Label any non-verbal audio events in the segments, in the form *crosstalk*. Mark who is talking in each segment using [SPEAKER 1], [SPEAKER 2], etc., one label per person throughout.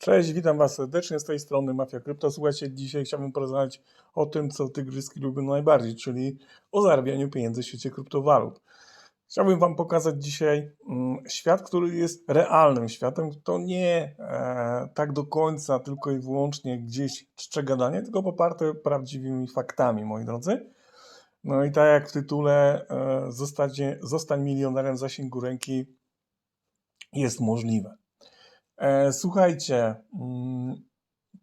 [SPEAKER 1] Cześć, witam Was serdecznie z tej strony Mafia Krypto. Słuchajcie, dzisiaj chciałbym porozmawiać o tym, co tygryski lubią najbardziej, czyli o zarabianiu pieniędzy w świecie kryptowalut. Chciałbym Wam pokazać dzisiaj mm, świat, który jest realnym światem. To nie e, tak do końca tylko i wyłącznie gdzieś czcze gadanie, tylko poparte prawdziwymi faktami, moi drodzy. No i tak jak w tytule e, zostanie, Zostań milionerem zasięgu ręki jest możliwe. E, Słuchajcie, mm,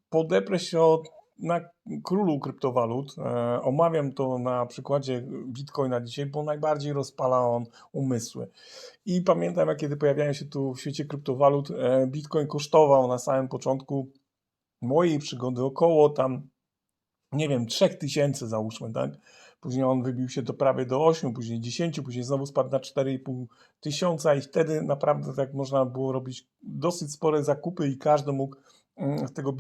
[SPEAKER 1] podeprę się od, na królu kryptowalut. E, Omawiam to na przykładzie Bitcoina dzisiaj, bo najbardziej rozpala on umysły. I pamiętam, jak kiedy pojawiałem się tu w świecie kryptowalut, e, Bitcoin kosztował na samym początku mojej przygody około tam, nie wiem, 3000 załóżmy, tak? Później on wybił się do prawie do 8, później 10, później znowu spadł na 4,5 tysiąca i wtedy naprawdę tak można było robić dosyć spore zakupy i każdy mógł mm, w tego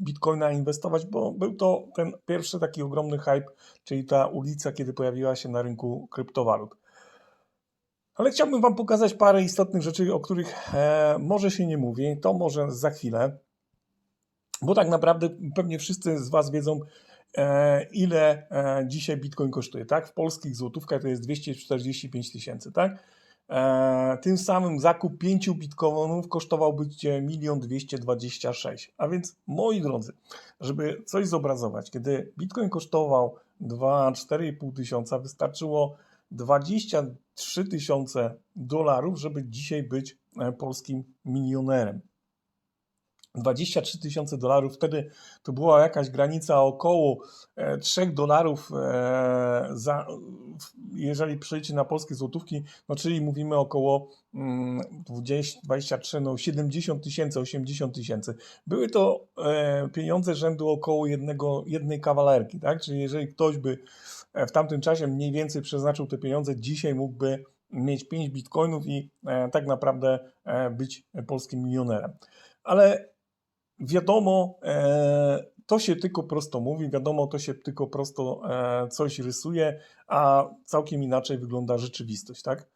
[SPEAKER 1] bitcoina inwestować, bo był to ten pierwszy taki ogromny hype, czyli ta ulica, kiedy pojawiła się na rynku kryptowalut. Ale chciałbym Wam pokazać parę istotnych rzeczy, o których e, może się nie mówi, to może za chwilę, bo tak naprawdę pewnie wszyscy z Was wiedzą, ile e, dzisiaj Bitcoin kosztuje, tak? W polskich złotówkach to jest 245 tysięcy, tak? E, tym samym zakup 5 bitcoinów kosztowałby Cię 1 226. A więc, moi drodzy, żeby coś zobrazować, kiedy bitcoin kosztował 2-4,5 tysiąca, wystarczyło 23 tysiące dolarów, żeby dzisiaj być e, polskim milionerem. 23 tysiące dolarów, wtedy to była jakaś granica około e, 3 dolarów, e, za, jeżeli przejdziecie na polskie złotówki, no czyli mówimy około mm, 20, 23, no 70 tysięcy, 80 tysięcy. Były to e, pieniądze rzędu około jednego, jednej kawalerki, tak? Czyli jeżeli ktoś by e, w tamtym czasie mniej więcej przeznaczył te pieniądze, dzisiaj mógłby mieć 5 bitcoinów i e, tak naprawdę e, być polskim milionerem. Ale wiadomo, e, to się tylko prosto mówi, wiadomo, to się tylko prosto e, coś rysuje, a całkiem inaczej wygląda rzeczywistość, tak?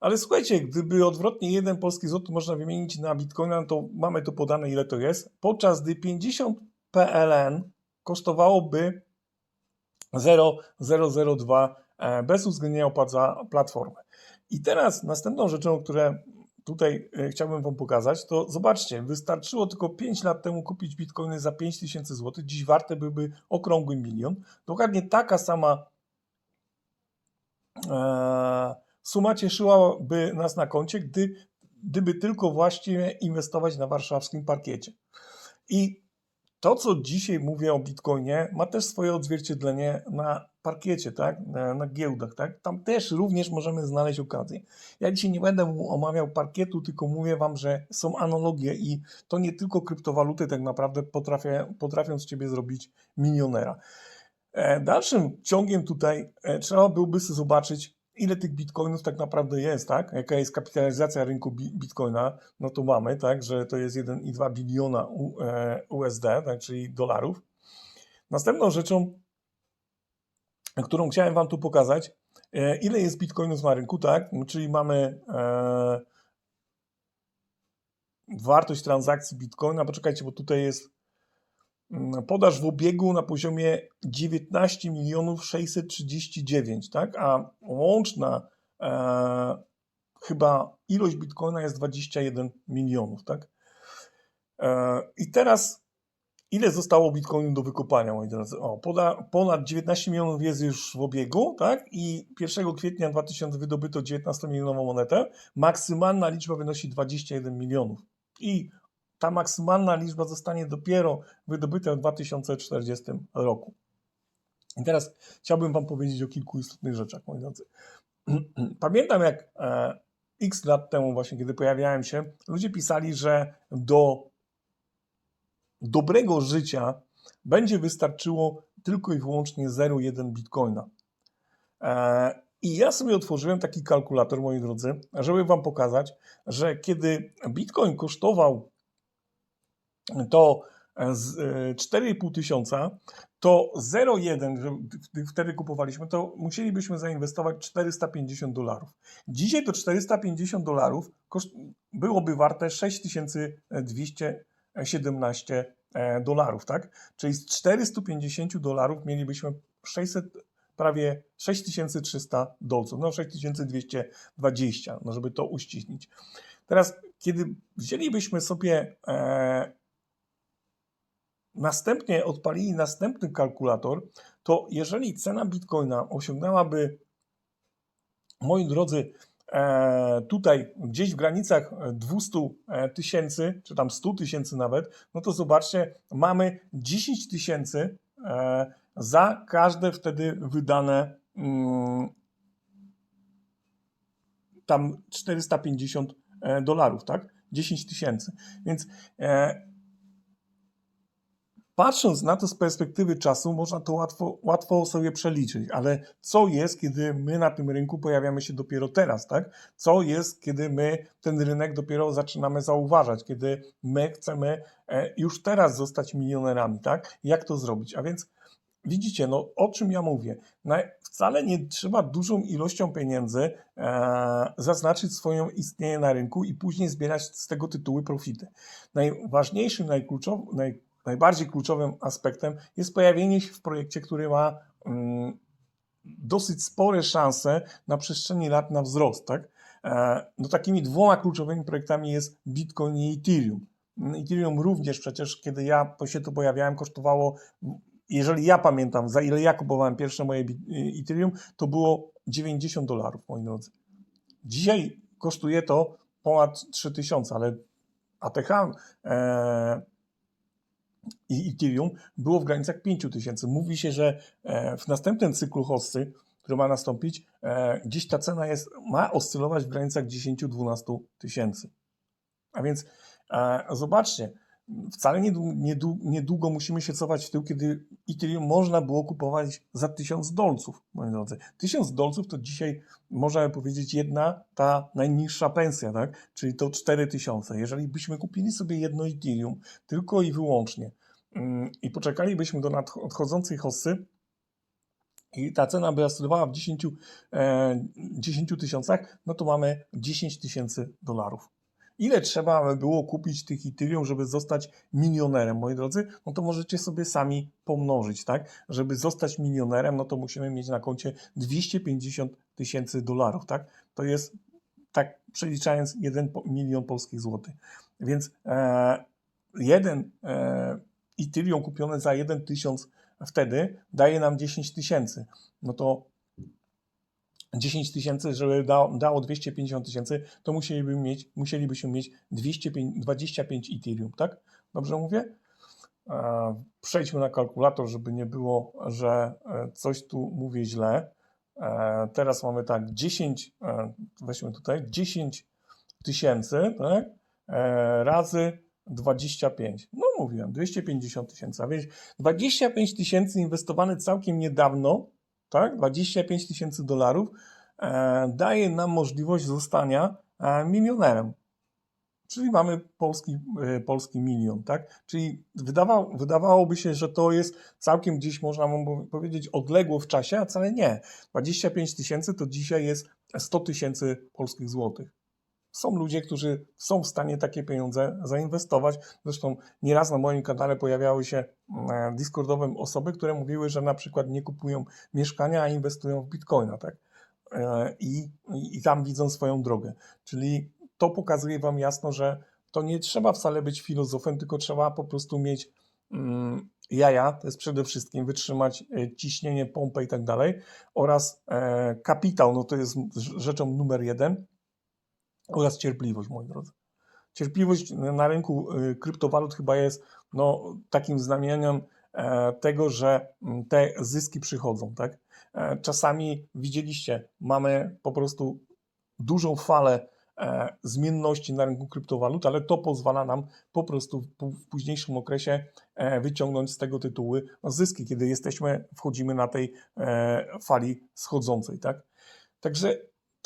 [SPEAKER 1] Ale słuchajcie, gdyby odwrotnie jeden polski złoty można wymienić na bitcoina, to mamy tu podane ile to jest, podczas gdy 50 PLN kosztowałoby 0,002 e, bez uwzględnienia opłat za platformę. I teraz następną rzeczą, które tutaj e, chciałbym Wam pokazać, to zobaczcie, wystarczyło tylko 5 lat temu kupić bitcoiny za 5000 zł, dziś warte byłyby okrągły milion. Dokładnie taka sama e, suma cieszyłaby nas na koncie, gdy, gdyby tylko właściwie inwestować na warszawskim parkiecie. I to, co dzisiaj mówię o Bitcoinie, ma też swoje odzwierciedlenie na parkiecie, tak? na, na giełdach. Tak? Tam też również możemy znaleźć okazję. Ja dzisiaj nie będę omawiał parkietu, tylko mówię Wam, że są analogie i to nie tylko kryptowaluty tak naprawdę potrafią, potrafią z Ciebie zrobić milionera. E, Dalszym ciągiem tutaj e, trzeba byłoby zobaczyć, ile tych bitcoinów tak naprawdę jest, tak? Jaka jest kapitalizacja rynku bi- bitcoina, no to mamy, tak, że to jest 1,2 biliona U- e, USD, tak, czyli dolarów. Następną rzeczą, którą chciałem Wam tu pokazać, e, ile jest bitcoinów na rynku, tak? Czyli mamy e, wartość transakcji bitcoina, poczekajcie, bo tutaj jest podaż w obiegu na poziomie 19 milionów 639, tak? A łączna e, chyba ilość bitcoina jest 21 milionów, tak? E, I teraz ile zostało bitcoinu do wykopania, moi drodzy? O, poda, ponad 19 milionów jest już w obiegu, tak? I 1 kwietnia 2000 wydobyto 19-milionową monetę. Maksymalna liczba wynosi 21 milionów. I ta maksymalna liczba zostanie dopiero wydobyta w 2040 roku. I teraz chciałbym Wam powiedzieć o kilku istotnych rzeczach, moi drodzy. *clears throat* Pamiętam, jak e, x lat temu, właśnie kiedy pojawiałem się, ludzie pisali, że do dobrego życia będzie wystarczyło tylko i wyłącznie 0,1 bitcoina. E, I ja sobie otworzyłem taki kalkulator, moi drodzy, żeby Wam pokazać, że kiedy bitcoin kosztował to z e, 4,5 tysiąca, to 0,1, że gdy wtedy kupowaliśmy, to musielibyśmy zainwestować 450 dolarów. Dzisiaj to 450 dolarów byłoby warte 6200 17 e, dolarów, tak? Czyli z 450 dolarów mielibyśmy 600, prawie 6300 dolców, no 6220, no żeby to uściślić. Teraz, kiedy wzięlibyśmy sobie e, następnie odpalili następny kalkulator, to jeżeli cena bitcoina osiągnęłaby, moi drodzy, e, tutaj gdzieś w granicach 200 tysięcy, czy tam 100 tysięcy nawet, no to zobaczcie, mamy 10 tysięcy e, za każde wtedy wydane mm, tam 450 e, dolarów, tak? 10 tysięcy. Więc e, patrząc na to z perspektywy czasu, można to łatwo, łatwo sobie przeliczyć, ale co jest, kiedy my na tym rynku pojawiamy się dopiero teraz, tak? Co jest, kiedy my ten rynek dopiero zaczynamy zauważać, kiedy my chcemy e, już teraz zostać milionerami, tak? Jak to zrobić? A więc widzicie, no o czym ja mówię? Wcale nie trzeba dużą ilością pieniędzy e, zaznaczyć swoją istnienie na rynku i później zbierać z tego tytuły profity. Najważniejszym, najkluczow, naj, najbardziej kluczowym aspektem jest pojawienie się w projekcie, który ma mm, dosyć spore szanse na przestrzeni lat na wzrost. Tak? E, no takimi dwoma kluczowymi projektami jest Bitcoin i Ethereum. Ethereum również przecież, kiedy ja się tu pojawiałem, kosztowało jeżeli ja pamiętam, za ile ja kupowałem pierwsze moje Ethereum, to było 90 dolarów, moi drodzy. Dzisiaj kosztuje to ponad 3000, ale ATH e, i Ethereum było w granicach 5000. Mówi się, że e, w następnym cyklu hossy, który ma nastąpić, e, gdzieś ta cena jest, ma oscylować w granicach 10-12 tysięcy. A więc zobaczcie, wcale niedługo, niedługo musimy się cofać w tył, kiedy Ethereum można było kupować za 1000 dolców, moi drodzy. 1000 dolców to dzisiaj, można powiedzieć, jedna ta najniższa pensja, tak? Czyli to 4000. Jeżeli byśmy kupili sobie jedno Ethereum tylko i wyłącznie mm, i poczekalibyśmy do nadchodzącej hossy, i ta cena by oscylowała w 10, e, 10 tysiącach, no to mamy 10 tysięcy dolarów. Ile trzeba by było kupić tych Ethereum, żeby zostać milionerem, moi drodzy? No to możecie sobie sami pomnożyć, tak? Żeby zostać milionerem, no to musimy mieć na koncie 250 tysięcy dolarów, tak? To jest, tak przeliczając, 1 milion polskich złotych. Więc e, jeden e, Ethereum kupione za 1 tysiąc wtedy daje nam 10 tysięcy. No to 10 tysięcy, żeby dało, dało 250 tysięcy, to musielibyśmy mieć, musielibyśmy mieć 205, 25 Ethereum, tak? Dobrze mówię? E, przejdźmy na kalkulator, żeby nie było, że e, coś tu mówię źle. E, teraz mamy tak 10, e, weźmy tutaj 10 tysięcy, tak? Razy 25. No mówiłem, 250 tysięcy, a więc 25 tysięcy inwestowane całkiem niedawno tak, 25 tysięcy dolarów e, daje nam możliwość zostania e, milionerem. Czyli mamy polski, e, polski milion, tak? Czyli wydawało, wydawałoby się, że to jest całkiem gdzieś, można powiedzieć, odległo w czasie, a wcale nie. 25 tysięcy to dzisiaj jest 100 tysięcy polskich złotych. Są ludzie, którzy są w stanie takie pieniądze zainwestować. Zresztą nieraz na moim kanale pojawiały się mm, Discordowe osoby, które mówiły, że na przykład nie kupują mieszkania, a inwestują w bitcoina, tak? E, I, i tam widzą swoją drogę. Czyli to pokazuje Wam jasno, że to nie trzeba wcale być filozofem, tylko trzeba po prostu mieć mm, jaja, to jest przede wszystkim wytrzymać e, ciśnienie, pompę i tak dalej, oraz e, kapitał, no to jest rzeczą numer jeden oraz cierpliwość, moi drodzy. Cierpliwość na rynku y, kryptowalut chyba jest no, takim znamieniem e, tego, że mm, te zyski przychodzą. Tak? E, czasami widzieliście, mamy po prostu dużą falę e, zmienności na rynku kryptowalut, ale to pozwala nam po prostu w późniejszym okresie wyciągnąć z tego tytułu no, zyski, kiedy jesteśmy, wchodzimy na tej fali schodzącej. Tak? Także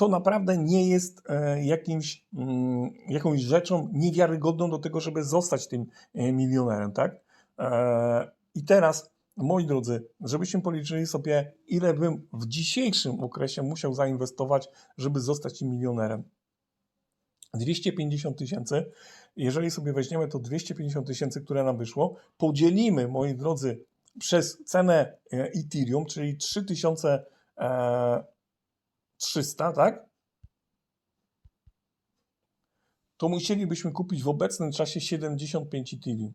[SPEAKER 1] to naprawdę nie jest e, jakimś, mm, jakąś rzeczą niewiarygodną do tego, żeby zostać tym e, milionerem, tak? E, I teraz, moi drodzy, żebyśmy policzyli sobie, ile bym w dzisiejszym okresie musiał zainwestować, żeby zostać milionerem. 250 tysięcy jeżeli sobie weźmiemy to 250 tysięcy, które nam wyszło, podzielimy, moi drodzy, przez cenę e, Ethereum, czyli 3300, tak? To musielibyśmy kupić w obecnym czasie 75 Ethereum.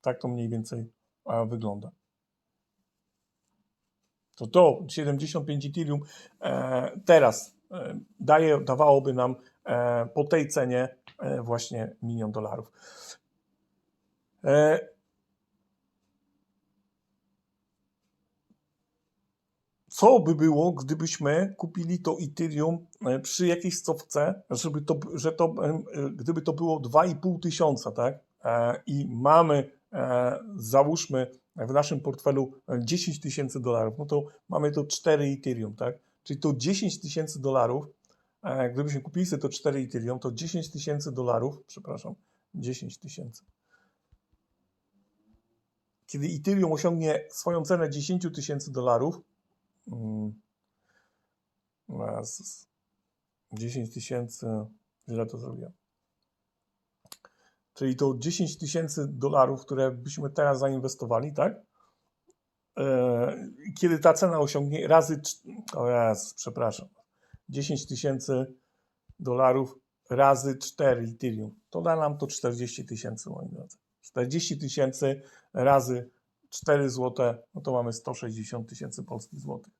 [SPEAKER 1] Tak to mniej więcej e, wygląda. To to 75 Ethereum e, teraz e, daje, dawałoby nam e, po tej cenie e, właśnie milion dolarów. E, co by było, gdybyśmy kupili to Ethereum e, przy jakiejś stawce, żeby to, że to, e, gdyby to było 2,5 tysiąca, tak? E, I mamy, załóżmy, w naszym portfelu e, 10 tysięcy dolarów, no to mamy to 4 Ethereum, tak? Czyli to 10 tysięcy dolarów, gdybyśmy kupili sobie to 4 Ethereum, to 10 tysięcy dolarów, przepraszam, 10 tysięcy. Kiedy Ethereum osiągnie swoją cenę 10 tysięcy dolarów, mm, Jezus, 10 tysięcy, źle to zrobiłem. Czyli to 10 tysięcy dolarów, które byśmy teraz zainwestowali, tak? E, Kiedy ta cena osiągnie razy, o Jezus, przepraszam, 10 tysięcy dolarów razy 4 Ethereum, to da nam to 40 tysięcy, moi drodzy. 40 tysięcy razy 4 złote, no to mamy 160 tysięcy polskich złotych.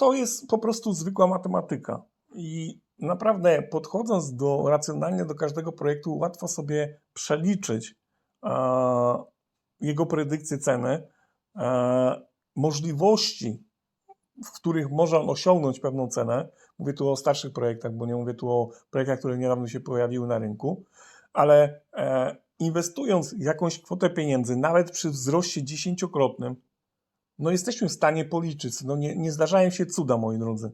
[SPEAKER 1] To jest po prostu zwykła matematyka. I naprawdę podchodząc do racjonalnie do każdego projektu, łatwo sobie przeliczyć e, jego predykcję ceny, e, możliwości, w których może on osiągnąć pewną cenę. Mówię tu o starszych projektach, bo nie mówię tu o projektach, które niedawno się pojawiły na rynku, ale e, inwestując jakąś kwotę pieniędzy, nawet przy wzroście dziesięciokrotnym, no jesteśmy w stanie policzyć. No nie, nie zdarzają się cuda, moi drodzy.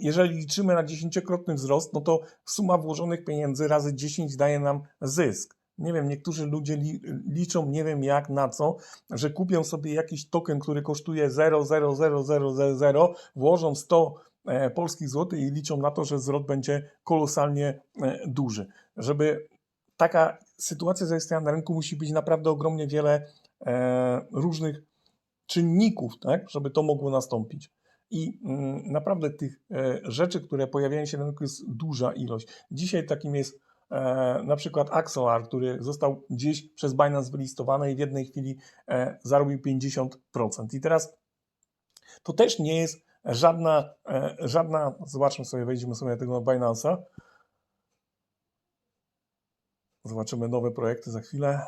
[SPEAKER 1] Jeżeli liczymy na dziesięciokrotny wzrost, no to suma włożonych pieniędzy razy 10 daje nam zysk. Nie wiem, niektórzy ludzie li, liczą, nie wiem jak, na co, że kupią sobie jakiś token, który kosztuje 0,00000, włożą 100 e, polskich złotych i liczą na to, że zwrot będzie kolosalnie e, duży. Żeby taka sytuacja zaistniała na rynku, musi być naprawdę ogromnie wiele e, różnych czynników, tak, żeby to mogło nastąpić. I mm, naprawdę tych e, rzeczy, które pojawiają się na rynku jest duża ilość. Dzisiaj takim jest e, na przykład Axelar, który został gdzieś przez Binance wylistowany i w jednej chwili e, zarobił 50%. I teraz to też nie jest żadna, żadna zobaczmy sobie, wejdziemy sobie na tego Binance'a. Zobaczymy nowe projekty za chwilę.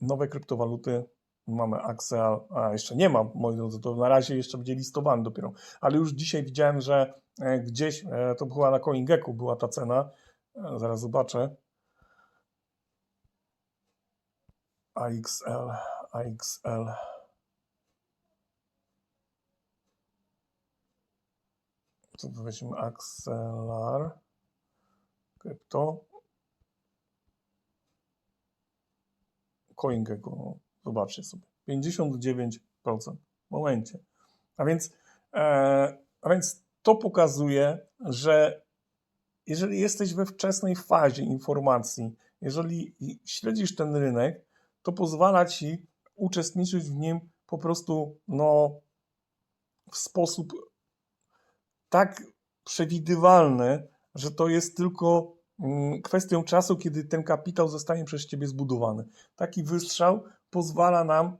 [SPEAKER 1] Nowe kryptowaluty. Mamy Axel, a jeszcze nie mam, moi drodzy, to na razie jeszcze będzie listowany dopiero. Ale już dzisiaj widziałem, że e, gdzieś, e, to była na CoinGecko była ta cena, E, zaraz zobaczę. AXL, AXL. To weźmy Axelar, krypto. CoinGecko, no, zobaczcie sobie. 59% w momencie. A więc, e, a więc to pokazuje, że jeżeli jesteś we wczesnej fazie informacji, jeżeli śledzisz ten rynek, to pozwala ci uczestniczyć w nim po prostu no, w sposób tak przewidywalny, że to jest tylko mm, kwestią czasu, kiedy ten kapitał zostanie przez ciebie zbudowany. Taki wystrzał pozwala nam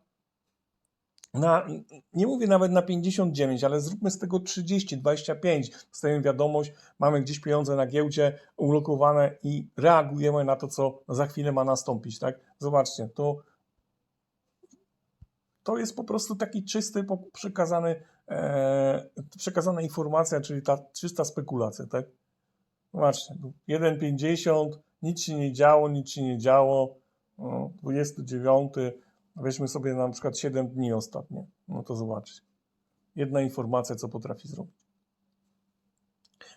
[SPEAKER 1] na, nie mówię nawet na 59, ale zróbmy z tego 30, 25. Dostajemy wiadomość, mamy gdzieś pieniądze na giełdzie ulokowane i reagujemy na to, co za chwilę ma nastąpić, tak? Zobaczcie, to, to jest po prostu taki czysty, przekazany, e, przekazana informacja, czyli ta czysta spekulacja, tak? Zobaczcie, tu 1,50, nic się nie działo, nic się nie działo, 29, weźmy sobie na przykład 7 dni ostatnie, no to zobaczcie. Jedna informacja, co potrafi zrobić.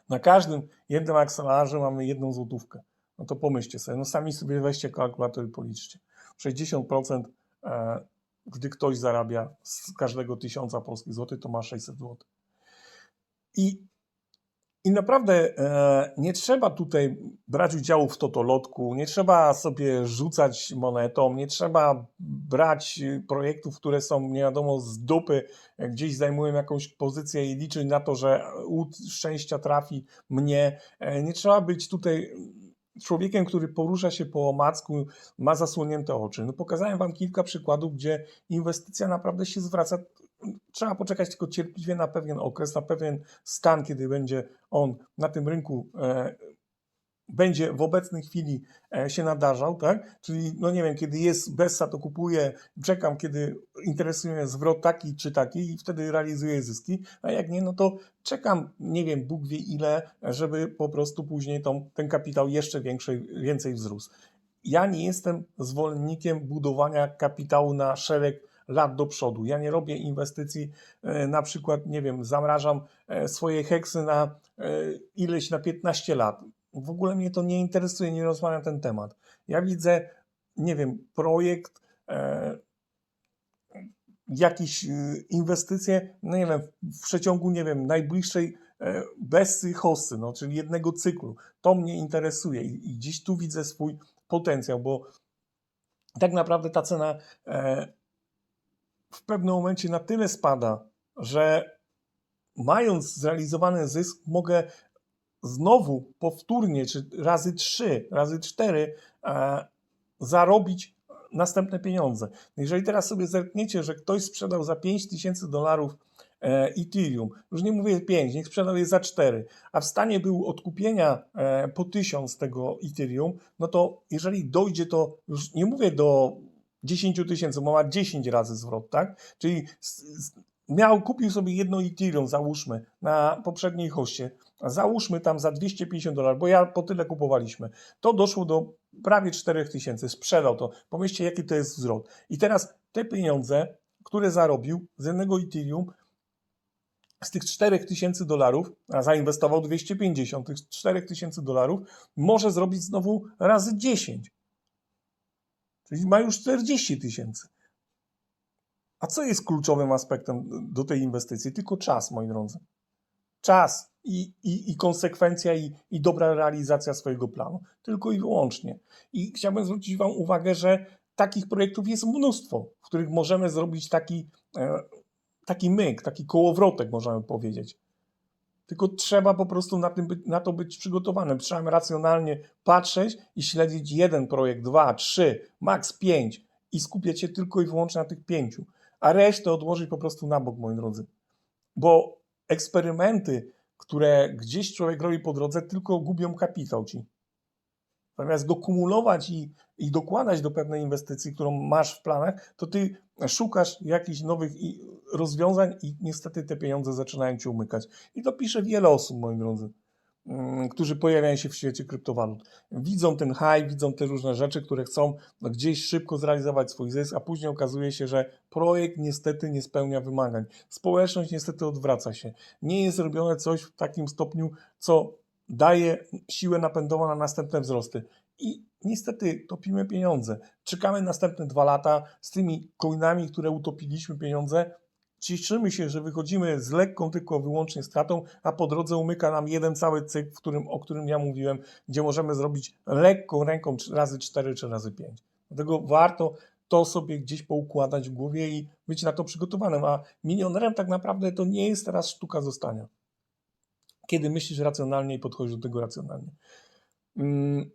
[SPEAKER 1] Na każdym jednym akcelarze mamy jedną złotówkę. No to pomyślcie sobie, no sami sobie weźcie kalkulator i policzcie. 60%, e, gdy ktoś zarabia z każdego tysiąca polskich złotych, to ma 600 złotych. I, i naprawdę e, nie trzeba tutaj brać udziału w totolotku, nie trzeba sobie rzucać monetą, nie trzeba brać e, projektów, które są nie wiadomo z dupy, e, gdzieś zajmują jakąś pozycję i liczyć na to, że łód szczęścia trafi mnie. E, nie trzeba być tutaj człowiekiem, który porusza się po omacku, ma zasłonięte oczy. No pokazałem Wam kilka przykładów, gdzie inwestycja naprawdę się zwraca. Trzeba poczekać tylko cierpliwie na pewien okres, na pewien stan, kiedy będzie on na tym rynku e, będzie w obecnej chwili e, się nadarzał, tak? Czyli, no nie wiem, kiedy jest Bessa, to kupuję, czekam, kiedy interesuje mnie zwrot taki czy taki i wtedy realizuję zyski, a jak nie, no to czekam, nie wiem, Bóg wie ile, żeby po prostu później tą, ten kapitał jeszcze większy, więcej wzrósł. Ja nie jestem zwolennikiem budowania kapitału na szereg lat do przodu. Ja nie robię inwestycji, e, na przykład, nie wiem, zamrażam e, swoje heksy na e, ileś na 15 lat. W ogóle mnie to nie interesuje, nie rozmawiam ten temat. Ja widzę, nie wiem, projekt, jakieś inwestycje, no nie wiem, w przeciągu, nie wiem, najbliższej Bessy Hossy, no, czyli jednego cyklu. To mnie interesuje i, i dziś tu widzę swój potencjał, bo tak naprawdę ta cena w pewnym momencie na tyle spada, że mając zrealizowany zysk, mogę znowu powtórnie, czy razy trzy, razy cztery, e, zarobić następne pieniądze. Jeżeli teraz sobie zerkniecie, że ktoś sprzedał za 5000 dolarów e, Ethereum, już nie mówię 5, niech sprzedał je za 4, a w stanie był odkupienia e, po 1000 tego Ethereum, no to jeżeli dojdzie to, już nie mówię do 10 tysięcy, bo ma 10 razy zwrot, tak? Czyli miał, kupił sobie jedno Ethereum, załóżmy, na poprzedniej hoście, załóżmy tam za 250 dolarów, bo ja po tyle kupowaliśmy, to doszło do prawie 4000, sprzedał to. Pomyślcie, jaki to jest wzrost. I teraz te pieniądze, które zarobił z jednego Ethereum, z tych 4000 dolarów, a zainwestował 250, tych 4000 dolarów, może zrobić znowu razy 10. Czyli ma już 40 tysięcy. A co jest kluczowym aspektem do tej inwestycji? Tylko czas, moi drodzy. Czas i, i, i konsekwencja, i, i dobra realizacja swojego planu. Tylko i wyłącznie. I chciałbym zwrócić Wam uwagę, że takich projektów jest mnóstwo, w których możemy zrobić taki, e, taki myk, taki kołowrotek, możemy powiedzieć. Tylko trzeba po prostu na, tym na to być przygotowanym. Trzeba racjonalnie patrzeć i śledzić jeden projekt, dwa, trzy, maks pięć i skupiać się tylko i wyłącznie na tych pięciu, a resztę odłożyć po prostu na bok, moi drodzy. Bo eksperymenty, które gdzieś człowiek robi po drodze, tylko gubią kapitał ci. Zamiast go kumulować i, i dokładać do pewnej inwestycji, którą masz w planach, to ty szukasz jakichś nowych rozwiązań i niestety te pieniądze zaczynają ci umykać. I to pisze wiele osób, moi drodzy, mm, którzy pojawiają się w świecie kryptowalut. Widzą ten high, widzą te różne rzeczy, które chcą no, gdzieś szybko zrealizować swój zysk, a później okazuje się, że projekt niestety nie spełnia wymagań. Społeczność niestety odwraca się. Nie jest robione coś w takim stopniu, co daje siłę napędową na następne wzrosty. I niestety topimy pieniądze. Czekamy następne dwa lata z tymi coinami, które utopiliśmy pieniądze. Cieszymy się, że wychodzimy z lekką tylko wyłącznie stratą, a po drodze umyka nam jeden cały cykl, w którym, o którym ja mówiłem, gdzie możemy zrobić lekką ręką razy 4 czy razy 5. Dlatego warto to sobie gdzieś poukładać w głowie i być na to przygotowanym. A milionerem tak naprawdę to nie jest teraz sztuka zostania kiedy myślisz racjonalnie i podchodzisz do tego racjonalnie. Mm,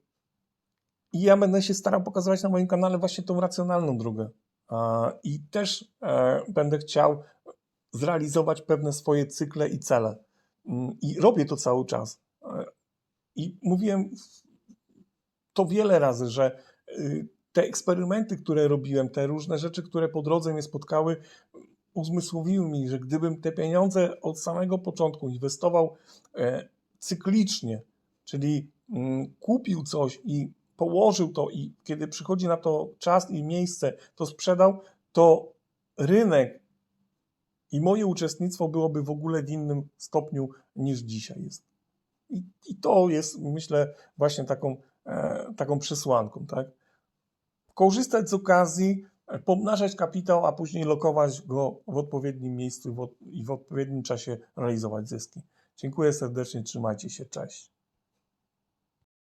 [SPEAKER 1] I ja będę się starał pokazywać na moim kanale właśnie tą racjonalną drogę. I też e, będę chciał zrealizować pewne swoje cykle i cele. Mm, I robię to cały czas. E, I mówiłem to wiele razy, że y, te eksperymenty, które robiłem, te różne rzeczy, które po drodze mnie spotkały, uzmysłowiły mi, że gdybym te pieniądze od samego początku inwestował e, cyklicznie, czyli mm, kupił coś i położył to i kiedy przychodzi na to czas i miejsce, to sprzedał, to rynek i moje uczestnictwo byłoby w ogóle w innym stopniu niż dzisiaj jest. I, i to jest, myślę, właśnie taką, e, taką przesłanką, tak? Korzystać z okazji, e, pomnażać kapitał, a później lokować go w odpowiednim miejscu i w odpowiednim czasie realizować zyski. Dziękuję serdecznie, trzymajcie się, cześć.